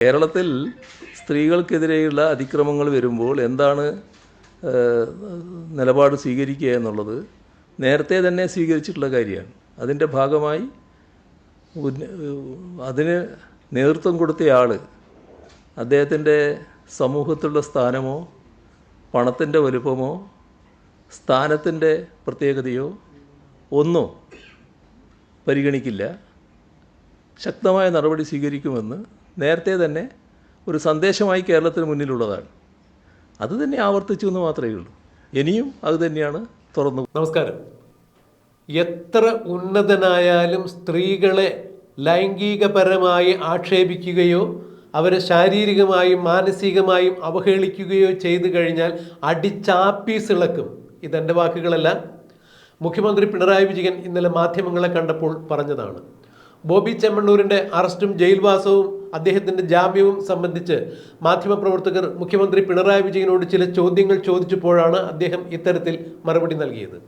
കേരളത്തിൽ സ്ത്രീകൾക്കെതിരെയുള്ള അതിക്രമങ്ങൾ വരുമ്പോൾ എന്താണ് നിലപാട് സ്വീകരിക്കുക എന്നുള്ളത് നേരത്തെ തന്നെ സ്വീകരിച്ചിട്ടുള്ള കാര്യമാണ്. അതിന്റെ ഭാഗമായി അതിന് നേതൃത്വം കൊടുത്തയാൾ അദ്ദേഹത്തിന്റെ സമൂഹത്തിലുള്ള സ്ഥാനമോ പണത്തിന്റെ വലുപ്പമോ സ്ഥാനത്തിന്റെ പ്രത്യേകതയോ ഒന്നും പരിഗണിക്കില്ല. ശക്തമായ നടപടി സ്വീകരിക്കുമെന്ന് നേരത്തെ തന്നെ ഒരു സന്ദേശമായി കേരളത്തിന് മുന്നിലുള്ളതാണ്. അത് തന്നെ ആവർത്തിച്ചു എന്ന് മാത്രമേ ഉള്ളൂ. ഇനിയും അത് തന്നെയാണ് തുറന്നു. നമസ്കാരം. എത്ര ഉന്നതനായാലും സ്ത്രീകളെ ലൈംഗികപരമായി ആക്ഷേപിക്കുകയോ അവരെ ശാരീരികമായും മാനസികമായും അവഹേളിക്കുകയോ ചെയ്തു കഴിഞ്ഞാൽ അടിച്ചാപ്പീസിളക്കും ഇതെന്റെ വാക്കുകളല്ല. മുഖ്യമന്ത്രി പിണറായി വിജയൻ ഇന്നലെ മാധ്യമങ്ങളെ കണ്ടപ്പോൾ പറഞ്ഞതാണ്. ബോബി ചെമ്മണ്ണൂരിന്റെ അറസ്റ്റും ജയിൽവാസവും അദ്ദേഹത്തിന്റെ ജാമ്യവും സംബന്ധിച്ച് മാധ്യമപ്രവർത്തകർ മുഖ്യമന്ത്രി പിണറായി വിജയനോട് ചില ചോദ്യങ്ങൾ ചോദിച്ചപ്പോഴാണ് അദ്ദേഹം ഇത്തരത്തിൽ മറുപടി നൽകിയത്.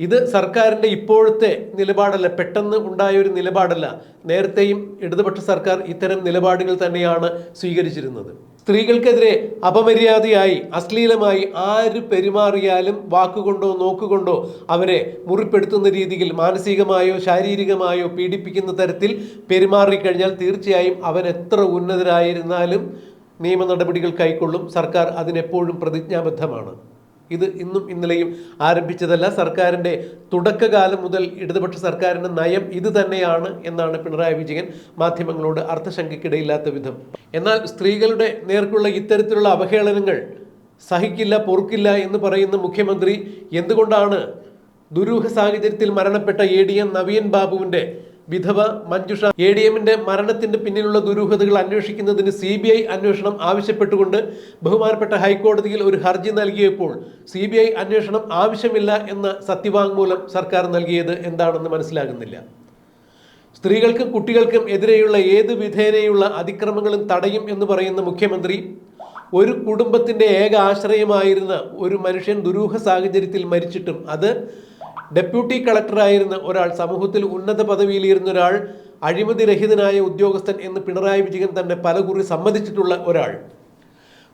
ഇത് സർക്കാരിന്റെ ഇപ്പോഴത്തെ നിലപാടല്ല പെട്ടെന്ന് ഉണ്ടായ ഒരു നിലപാടല്ല. നേരത്തെയും ഇടതുപക്ഷ സർക്കാർ ഇത്തരം നിലപാടുകൾ തന്നെയാണ് സ്വീകരിച്ചിരുന്നത്. സ്ത്രീകൾക്കെതിരെ അപമര്യാദയായി അശ്ലീലമായി ആര് പെരുമാറിയാലും വാക്കുകൊണ്ടോ നോക്കുകൊണ്ടോ അവരെ മുറിപ്പെടുത്തുന്ന രീതിയിൽ മാനസികമായോ ശാരീരികമായോ പീഡിപ്പിക്കുന്ന തരത്തിൽ പെരുമാറിക്കഴിഞ്ഞാൽ തീർച്ചയായും അവൻ എത്ര ഉന്നതരായിരുന്നാലും നിയമ നടപടികൾ കൈക്കൊള്ളും. സർക്കാർ അതിനെപ്പോഴും പ്രതിജ്ഞാബദ്ധമാണ്. ഇത് ഇന്നും ഇന്നലെയും ആരംഭിച്ചതല്ല. സർക്കാരിന്റെ തുടക്കകാലം മുതൽ ഇടതുപക്ഷ സർക്കാരിന്റെ നയം ഇത് തന്നെയാണ് എന്നാണ് പിണറായി വിജയൻ മാധ്യമങ്ങളോട് അർത്ഥശങ്കയ്ക്കിടയില്ലാത്ത വിധം. എന്നാൽ സ്ത്രീകളുടെ നേർക്കുള്ള ഇത്തരത്തിലുള്ള അവഹേളനങ്ങൾ സഹിക്കില്ല പൊറുക്കില്ല എന്ന് പറയുന്ന മുഖ്യമന്ത്രി എന്തുകൊണ്ടാണ് ദുരൂഹ സാഹചര്യത്തിൽ മരണപ്പെട്ട എ ഡി എം നവീൻ ബാബുവിന്റെ വിധവ മഞ്ജുഷ എ ഡി എമ്മിന്റെ മരണത്തിന്റെ പിന്നിലുള്ള ദുരൂഹതകൾ അന്വേഷിക്കുന്നതിന് സി ബി ഐ അന്വേഷണം ആവശ്യപ്പെട്ടുകൊണ്ട് ബഹുമാനപ്പെട്ട ഹൈക്കോടതിയിൽ ഒരു ഹർജി നൽകിയപ്പോൾ സി ബി ഐ അന്വേഷണം ആവശ്യമില്ല എന്ന സത്യവാങ്മൂലം സർക്കാർ നൽകിയത് എന്താണെന്ന് മനസ്സിലാകുന്നില്ല. സ്ത്രീകൾക്കും കുട്ടികൾക്കും എതിരെയുള്ള ഏത് വിധേനയുള്ള അതിക്രമങ്ങളും തടയും എന്ന് പറയുന്ന മുഖ്യമന്ത്രി ഒരു കുടുംബത്തിന്റെ ഏക ആശ്രയമായിരുന്ന ഒരു മനുഷ്യൻ ദുരൂഹ സാഹചര്യത്തിൽ മരിച്ചിട്ടും അത് ഡെപ്യൂട്ടി കളക്ടറായിരുന്ന ഒരാൾ സമൂഹത്തിൽ ഉന്നത പദവിയിലിരുന്ന ഒരാൾ അഴിമതിരഹിതനായ ഉദ്യോഗസ്ഥൻ എന്ന് പിണറായി വിജയൻ തന്നെ പലകുറി സമ്മതിച്ചിട്ടുള്ള ഒരാൾ.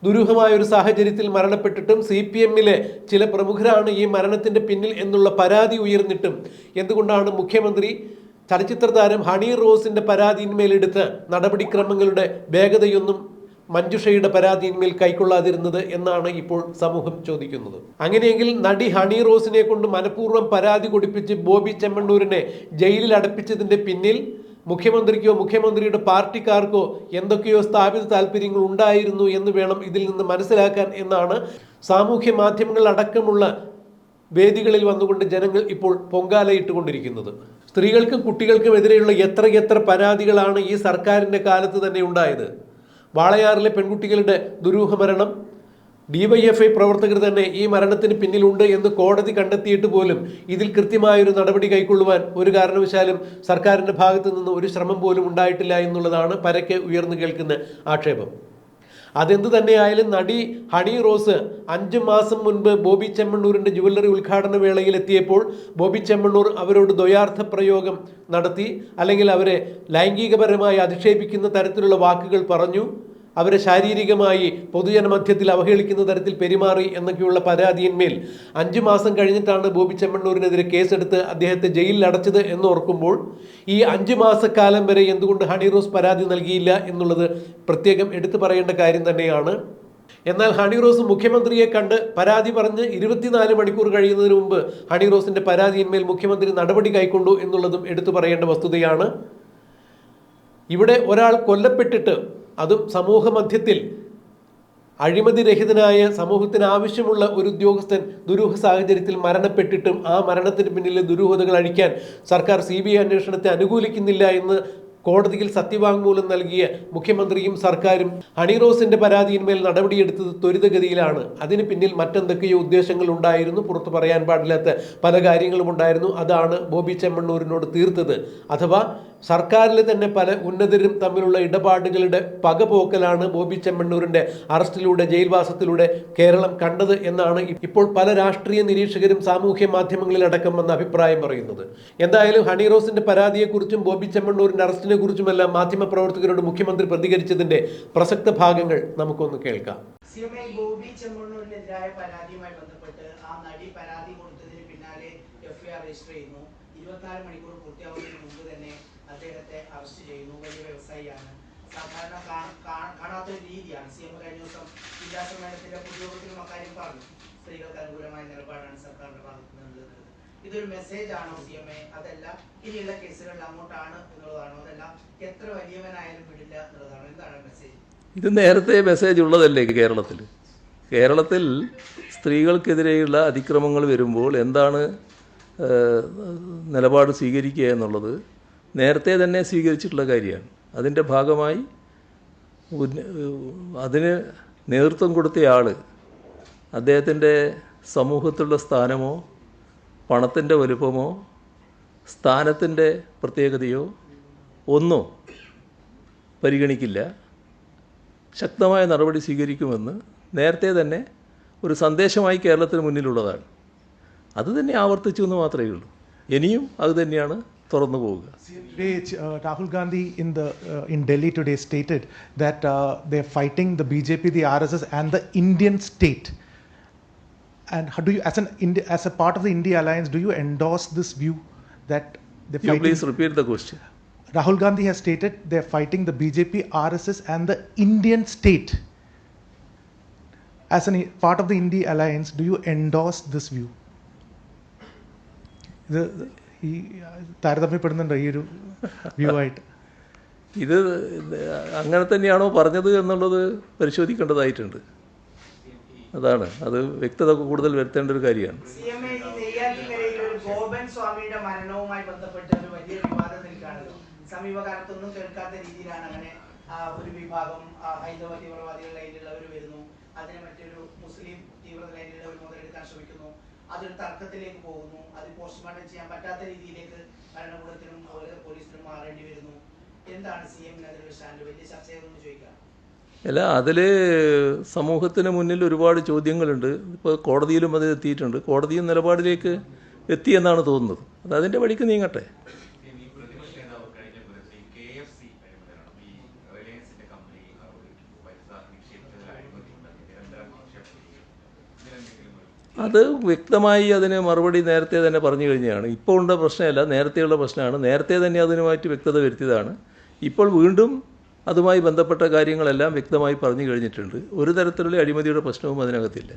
ദുരൂഹമായ ഒരു സാഹചര്യത്തിൽ മരണപ്പെട്ടിട്ടും സി പി എമ്മിലെ ചില പ്രമുഖരാണ് ഈ മരണത്തിന്റെ പിന്നിൽ എന്നുള്ള പരാതി ഉയർന്നിട്ടും എന്തുകൊണ്ടാണ് മുഖ്യമന്ത്രി ചലച്ചിത്ര താരം ഹണി റോസിന്റെ പരാതിയിന്മേലെടുത്ത നടപടിക്രമങ്ങളുടെ വേഗതയൊന്നും മഞ്ജുഷയുടെ പരാതിയിന്മേൽ കൈക്കൊള്ളാതിരുന്നത് എന്നാണ് ഇപ്പോൾ സമൂഹം ചോദിക്കുന്നത്. അങ്ങനെയെങ്കിൽ നടി ഹണി റോസിനെ കൊണ്ട് മനഃപൂർവം പരാതി കൊടുപ്പിച്ച് ബോബി ചെമ്മണ്ണൂരിനെ ജയിലിൽ അടപ്പിച്ചതിന്റെ പിന്നിൽ മുഖ്യമന്ത്രിക്കോ മുഖ്യമന്ത്രിയുടെ പാർട്ടിക്കാർക്കോ എന്തൊക്കെയോ സ്ഥാപിത താല്പര്യങ്ങൾ ഉണ്ടായിരുന്നു എന്ന് വേണം ഇതിൽ നിന്ന് മനസ്സിലാക്കാൻ എന്നാണ് സാമൂഹ്യ മാധ്യമങ്ങൾ അടക്കമുള്ള വേദികളിൽ വന്നുകൊണ്ട് ജനങ്ങൾ ഇപ്പോൾ പൊങ്കാലയിട്ടുകൊണ്ടിരിക്കുന്നത് സ്ത്രീകൾക്കും കുട്ടികൾക്കും എതിരെയുള്ള എത്ര എത്ര പരാതികളാണ് ഈ സർക്കാരിന്റെ കാലത്ത് തന്നെ ഉണ്ടായത്? വാളയാറിലെ പെൺകുട്ടികളുടെ ദുരൂഹ മരണം ഡിവൈഎഫ്ഐ പ്രവർത്തകർ തന്നെ ഈ മരണത്തിന് പിന്നിലുണ്ട് എന്ന് കോടതി കണ്ടെത്തിയിട്ട് പോലും ഇതിൽ കൃത്യമായൊരു നടപടി കൈക്കൊള്ളുവാൻ ഒരു കാരണവശാലും സർക്കാരിന്റെ ഭാഗത്തു നിന്ന് ഒരു ശ്രമം പോലും ഉണ്ടായിട്ടില്ല എന്നുള്ളതാണ് പരക്കെ ഉയർന്നു കേൾക്കുന്ന ആക്ഷേപം. അതെന്ത് തന്നെയായാലും നടി ഹണി റോസ് അഞ്ച് മാസം മുൻപ് ബോബി ചെമ്മണ്ണൂരിന്റെ ജുവല്ലറി ഉദ്ഘാടന വേളയിൽ എത്തിയപ്പോൾ ബോബി ചെമ്മണ്ണൂർ അവരോട് ദ്വയാർത്ഥ പ്രയോഗം നടത്തി അല്ലെങ്കിൽ അവരെ ലൈംഗികപരമായി അധിക്ഷേപിക്കുന്ന തരത്തിലുള്ള വാക്കുകൾ പറഞ്ഞു. അവരെ ശാരീരികമായി പൊതുജനമധ്യത്തിൽ അവഹേളിക്കുന്ന തരത്തിൽ പെരുമാറി എന്നൊക്കെയുള്ള പരാതിയിന്മേൽ അഞ്ചു മാസം കഴിഞ്ഞിട്ടാണ് ബോബി ചെമ്മണ്ണൂരിനെതിരെ കേസെടുത്ത് അദ്ദേഹത്തെ ജയിലിൽ അടച്ചത് എന്ന് ഓർക്കുമ്പോൾ ഈ അഞ്ചു മാസക്കാലം വരെ എന്തുകൊണ്ട് ഹണി റോസ് പരാതി നൽകിയില്ല എന്നുള്ളത് പ്രത്യേകം എടുത്തു പറയേണ്ട കാര്യം തന്നെയാണ്. എന്നാൽ ഹണി റോസ് മുഖ്യമന്ത്രിയെ കണ്ട് പരാതി പറഞ്ഞ് ഇരുപത്തിനാല് മണിക്കൂർ കഴിയുന്നതിന് മുമ്പ് ഹണി റോസിന്റെ പരാതിയിന്മേൽ മുഖ്യമന്ത്രി നടപടി കൈക്കൊണ്ടു എന്നുള്ളതും എടുത്തു പറയേണ്ട വസ്തുതയാണ്. ഇവിടെ ഒരാൾ കൊല്ലപ്പെട്ടിട്ട് അതും സമൂഹ മധ്യത്തിൽ അഴിമതിരഹിതനായ സമൂഹത്തിന് ആവശ്യമുള്ള ഒരു ഉദ്യോഗസ്ഥൻ ദുരൂഹ സാഹചര്യത്തിൽ മരണപ്പെട്ടിട്ടും ആ മരണത്തിന് പിന്നിലെ ദുരൂഹതകൾ അഴിക്കാൻ സർക്കാർ സി ബി ഐ അന്വേഷണത്തെ അനുകൂലിക്കുന്നില്ല എന്ന് കോടതിയിൽ സത്യവാങ്മൂലം നൽകിയ മുഖ്യമന്ത്രിയും സർക്കാരും ഹണിറോസിന്റെ പരാതിയിന്മേൽ നടപടിയെടുത്തത് ത്വരിതഗതിയിലാണ്. അതിന് പിന്നിൽ മറ്റെന്തൊക്കെയോ ഉദ്ദേശങ്ങൾ ഉണ്ടായിരുന്നു. പുറത്തു പറയാൻ പാടില്ലാത്ത പല കാര്യങ്ങളും ഉണ്ടായിരുന്നു. അതാണ് ബോബി ചെമ്മണ്ണൂരിനോട് തീർത്തത്. അഥവാ സർക്കാരിൽ തന്നെ പല ഉന്നതരും തമ്മിലുള്ള ഇടപാടുകളുടെ പകപോക്കലാണ് ബോബി ചെമ്മണ്ണൂരിന്റെ അറസ്റ്റിലൂടെ ജയിൽവാസത്തിലൂടെ കേരളം കണ്ടത് എന്നാണ് ഇപ്പോൾ പല രാഷ്ട്രീയ നിരീക്ഷകരും സാമൂഹ്യ മാധ്യമങ്ങളിൽ അടക്കം വന്ന അഭിപ്രായം പറയുന്നത്. എന്തായാലും ഹണി റോസിന്റെ പരാതിയെക്കുറിച്ചും ബോബി ചെമ്മണ്ണൂരിന്റെ അറസ്റ്റിനെ കുറിച്ചുമെല്ലാം മാധ്യമപ്രവർത്തകരോട് മുഖ്യമന്ത്രി പ്രതികരിച്ചതിന്റെ പ്രസക്ത ഭാഗങ്ങൾ നമുക്കൊന്ന് കേൾക്കാം. ചെമ്മണ്ണൂരിനെതിരായ പരാതിയുമായി ആ നടി പരാതി കൊടുത്തതിന് പിന്നാലെ എഫ്ഐആർ രജിസ്റ്റർ ചെയ്യുന്നു. ഇരുപത്തിനാല് മണിക്കൂർ പൂർത്തിയാവുന്നതിന് മുമ്പ് തന്നെ അദ്ദേഹത്തെ അറസ്റ്റ് ചെയ്യുന്നു. വലിയ വ്യവസായിയാണ്. സാധാരണ കാണാത്തൊരു രീതിയാണ്. സി എം കഴിഞ്ഞ ദിവസം ജില്ലാ സമ്മേളനത്തിന്റെ പൊതുയോഗത്തിലും അക്കാര്യം പറഞ്ഞു. സ്ത്രീകൾക്ക് അനുകൂലമായ നിലപാടാണ് സർക്കാരിന്റെ ഭാഗത്ത് നിന്നുള്ളത് ഇതൊരു മെസ്സേജ് ആണോ സി എം എ? അതല്ല. ഇനിയുള്ള കേസുകളിൽ അങ്ങോട്ടാണ് എന്നുള്ളതാണോ. അതല്ല എത്ര വലിയവനായാലും വിടില്ല എന്നുള്ളതാണോ. എന്താണ് മെസ്സേജ് ഇത് നേരത്തെ മെസ്സേജ് ഉള്ളതല്ലേ കേരളത്തിൽ കേരളത്തിൽ സ്ത്രീകൾക്കെതിരെയുള്ള അതിക്രമങ്ങൾ വരുമ്പോൾ എന്താണ് നിലപാട് സ്വീകരിക്കുക എന്നുള്ളത് നേരത്തെ തന്നെ സ്വീകരിച്ചിട്ടുള്ള കാര്യമാണ്. അതിന്റെ ഭാഗമായി അതിന് നേതൃത്വം കൊടുത്തയാൾ അദ്ദേഹത്തിന്റെ സമൂഹത്തിലുള്ള സ്ഥാനമോ പണത്തിന്റെ വലുപ്പമോ സ്ഥാനത്തിന്റെ പ്രത്യേകതയോ ഒന്നും പരിഗണിക്കില്ല. ശക്തമായ നടപടി സ്വീകരിക്കുമെന്ന് നേരത്തെ തന്നെ ഒരു സന്ദേശമായി കേരളത്തിന് മുന്നിലുള്ളതാണ്. അത് തന്നെ ആവർത്തിച്ചു എന്ന് മാത്രമേ ഉള്ളൂ. ഇനിയും അത് തന്നെയാണ് തുറന്നു പോവുക Today, uh, Rahul Gandhi in the uh, in Delhi today stated that uh, they're fighting the BJP, the RSS, and the Indian state. And how do you, as an Indi- as a part of the India alliance, do you endorse this view that they're you fighting? Please repeat the question Rahul Gandhi has stated they're fighting the BJP, RSS, and the Indian state. As a part of the India alliance, do you endorse this view? ഇത് ഈ താരതമ്യപ്പെടുന്നുണ്ടോ ഈ ഒരു view ആയിട്ട് ഇത് അങ്ങനെ തന്നെയാണോ പറഞ്ഞത് എന്നുള്ളത് പരിശോധിക്കേണ്ടതായിട്ടുണ്ട്. അതാണ്. അത് വ്യക്തത കൂടുതൽ വരുത്തേണ്ട ഒരു കാര്യമാണ്. സ്വാമിയുടെ മരണവുമായി ബന്ധപ്പെട്ട് ഒരു വലിയ സമീപകാലത്തൊന്നും കേൾക്കാത്ത രീതിയിലാണ് അങ്ങനെ ഒരു വിഭാഗം ഹൈന്ദവ തീവ്രവാദികൾ ലൈനിലുള്ളവർ വരുന്നു. അതിനെ മറ്റൊരു മുസ്ലിം തീവ്ര ലൈനിലുള്ളവർ മുതലെടുക്കാൻ ശ്രമിക്കുന്നു. അതൊരു തർക്കത്തിലേക്ക് പോകുന്നു. അത് പോസ്റ്റ്മോർട്ടം ചെയ്യാൻ പറ്റാത്ത രീതിയിലേക്ക് ഭരണകൂടത്തിനും പോലീസിനും മാറേണ്ടി വരുന്നു. എന്താണ് സി എം അതിൽ വലിയ ചർച്ചയാകുമെന്ന് ചോദിക്കാം. അല്ല അതിൽ സമൂഹത്തിന് മുന്നിൽ ഒരുപാട് ചോദ്യങ്ങളുണ്ട്. ഇപ്പോൾ കോടതിയിലും അത് എത്തിയിട്ടുണ്ട്. കോടതിയും നിലപാടിലേക്ക് എത്തിയെന്നാണ് തോന്നുന്നത്. അത് അതിന്റെ വഴിക്ക് നീങ്ങട്ടെ. അത് വ്യക്തമായി അതിന് മറുപടി നേരത്തെ തന്നെ പറഞ്ഞു കഴിഞ്ഞതാണ്. ഇപ്പോൾ ഉള്ള പ്രശ്നമല്ല നേരത്തെയുള്ള പ്രശ്നമാണ്. നേരത്തെ തന്നെ അതിനുമായിട്ട് വ്യക്തത വരുത്തിയതാണ്. ഇപ്പോൾ വീണ്ടും അതുമായി ബന്ധപ്പെട്ട കാര്യങ്ങളെല്ലാം വ്യക്തമായി പറഞ്ഞു കഴിഞ്ഞിട്ടുണ്ട്. ഒരു തരത്തിലുള്ള അഴിമതിയുടെ പ്രശ്നവും അതിനകത്തില്ല.